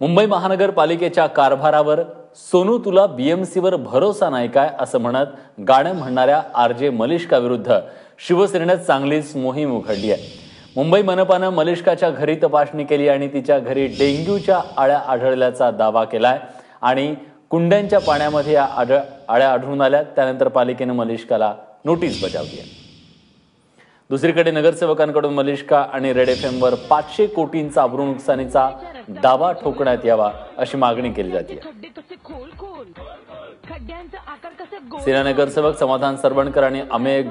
मुंबई महानगरपालिकेच्या कारभारावर सोनू तुला बीएमसीवर भरोसा नाही काय असं म्हणत गाणं म्हणणाऱ्या आर जे मलिष्काविरुद्ध शिवसेनेनं चांगलीच मोहीम उघडली आहे. मुंबई मनपानं मलिष्काच्या घरी तपासणी केली आणि तिच्या घरी डेंग्यूच्या आळ्या आढळल्याचा दावा केलाय आणि कुंड्यांच्या पाण्यामध्ये या आढळ आळ्या आढळून आल्या. त्यानंतर पालिकेनं मलिष्काला नोटीस बजावली आहे. दुसरीकडे नगरसेवकांकडून मलिष्का आणि रेड एफ एमवर पाचशे कोटींचा अब्रू नुकसानीचा दावा ठोकण्यात यावा अशी मागणी केली जाते. सेना नगरसेवक समाधान सरवणकर आणि अमेय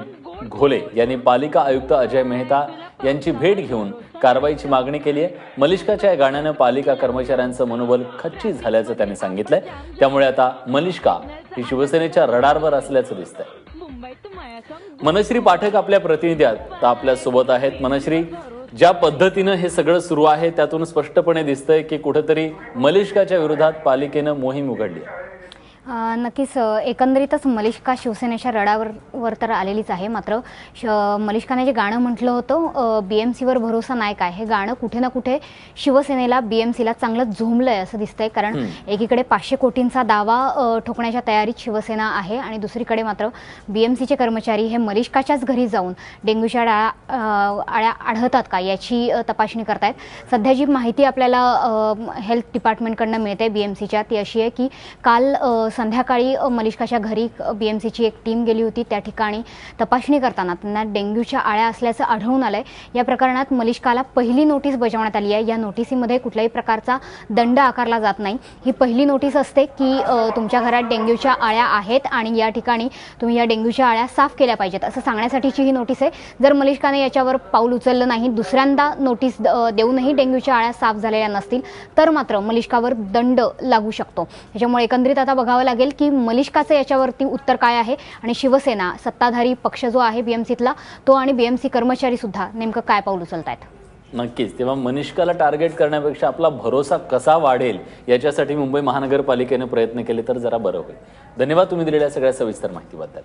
घोले यांनी पालिका आयुक्त अजय मेहता यांची भेट घेऊन कारवाईची मागणी केली आहे. मलिष्काच्या या गाण्यानं पालिका कर्मचाऱ्यांचं मनोबल खच्ची झाल्याचं त्यांनी सांगितलंय. त्यामुळे आता मलिष्का ही शिवसेनेच्या रडारवर असल्याचं दिसतंय. मनश्री पाठक आपल्या प्रतिनिधी आहेत आपल्यासोबत आहेत मनश्री ज्या पद्धतीनं हे सगळं सुरू आहे त्यातून स्पष्टपणे दिसतंय की कुठेतरी मलिष्काच्या विरोधात पालिकेनं मोहीम उघडली आहे. नक्कीच एकंदरीतच मलिष्का शिवसेनेच्या रडावर वर तर आलेलीच आहे. मात्र श मलिष्काने जे गाणं म्हटलं होतं बी एम सीवर भरोसा नाही काय? हे गाणं कुठे ना कुठे शिवसेनेला बी एम सीला चांगलं झोंबलं आहे असं दिसतंय. कारण एकीकडे पाचशे कोटींचा दावा ठोकण्याच्या तयारीत शिवसेना आहे आणि दुसरीकडे मात्र बी एम सीचे कर्मचारी हे मलिष्काच्याच घरी जाऊन डेंग्यूच्या अ, आळ्या आढळतात का याची तपासणी करतायत. सध्या जी माहिती आपल्याला हेल्थ डिपार्टमेंटकडनं मिळते बी एम सीच्या ती अशी आहे की काल संध्याकाळी मलिष्काच्या घरी बी एम एक टीम गेली होती. त्या ठिकाणी तपासणी करताना त्यांना डेंग्यूच्या आळ्या असल्याचं आढळून आलंय. या प्रकरणात मलिष्काला पहिली नोटीस बजावण्यात आली आहे. या नोटीसीमध्ये कुठल्याही प्रकारचा दंड आकारला जात नाही. ही पहिली नोटीस असते की तुमच्या घरात डेंग्यूच्या आळ्या आहेत आणि या ठिकाणी तुम्ही या डेंग्यूच्या आळ्या साफ केल्या पाहिजेत. असं सांगण्यासाठीची ही नोटीस आहे. जर मलिष्काने याच्यावर पाऊल उचललं नाही दुसऱ्यांदा नोटीस देऊनही डेंग्यूच्या आळ्या साफ झालेल्या नसतील तर मात्र मलिष्कावर दंड लागू शकतो. त्याच्यामुळे एकंदरीत आता बघावं लागेल की मलिष्काचं याच्यावरती उत्तर काय आहे? आणि शिवसेना सत्ताधारी पक्ष जो आहे बीएमसीतला तो आणि बीएमसी कर्मचारी सुद्धा नेमकं काय पाऊल उचलत आहेत नक्कीच. तेव्हा मनिष्काला टार्गेट करण्यापेक्षा आपला भरोसा कसा वाढेल याच्यासाठी मुंबई महानगरपालिकेने प्रयत्न केले तर जरा बरं होईल. धन्यवाद तुम्ही दिलेल्या सगळ्या सविस्तर माहितीबद्दल.